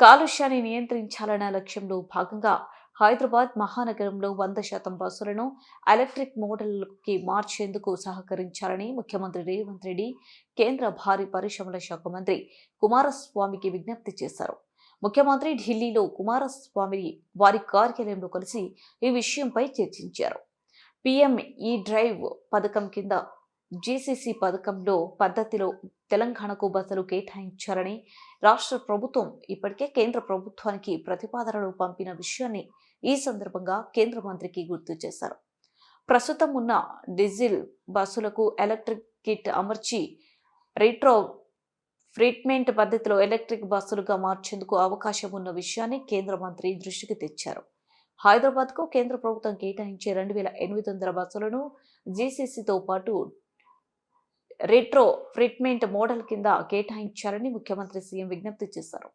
కాలుష్యాన్ని నియంత్రించాలన్న లక్ష్యంలో భాగంగా హైదరాబాద్ మహానగరంలో వంద శాతం బస్సులను ఎలక్ట్రిక్ మోడల్కి మార్చేందుకు సహకరించాలని ముఖ్యమంత్రి రేవంత్ రెడ్డి కేంద్ర భారీ పరిశ్రమల శాఖ మంత్రి కుమారస్వామికి విజ్ఞప్తి చేశారు. ముఖ్యమంత్రి ఢిల్లీలో కుమారస్వామిని వారి కార్యాలయంలో కలిసి ఈ విషయంపై చర్చించారు. పిఎం ఈ డ్రైవ్ పథకం కింద జీసీసీ పథకంలో పద్ధతిలో తెలంగాణకు బస్సులు కేటాయించారని రాష్ట్ర ప్రభుత్వం ఇప్పటికే కేంద్ర ప్రభుత్వానికి ప్రతిపాదనలు పంపిన విషయాన్ని ఈ సందర్భంగా కేంద్ర మంత్రికి గుర్తు చేశారు. ప్రస్తుతం ఉన్న డీజిల్ బస్సులకు ఎలక్ట్రిక్ కిట్ అమర్చి రెట్రో ట్రీట్మెంట్ పద్ధతిలో ఎలక్ట్రిక్ బస్సులుగా మార్చేందుకు అవకాశం ఉన్న విషయాన్ని కేంద్ర మంత్రి దృష్టికి తెచ్చారు. హైదరాబాద్కు కేంద్ర ప్రభుత్వం కేటాయించే రెండు వేల ఎనిమిది వందల బస్సులను జీసీసీతో పాటు రెట్రో ట్రీట్మెంట్ మోడల్ కింద కేటాయించారని ముఖ్యమంత్రి సీఎం విజ్ఞప్తి చేశారు.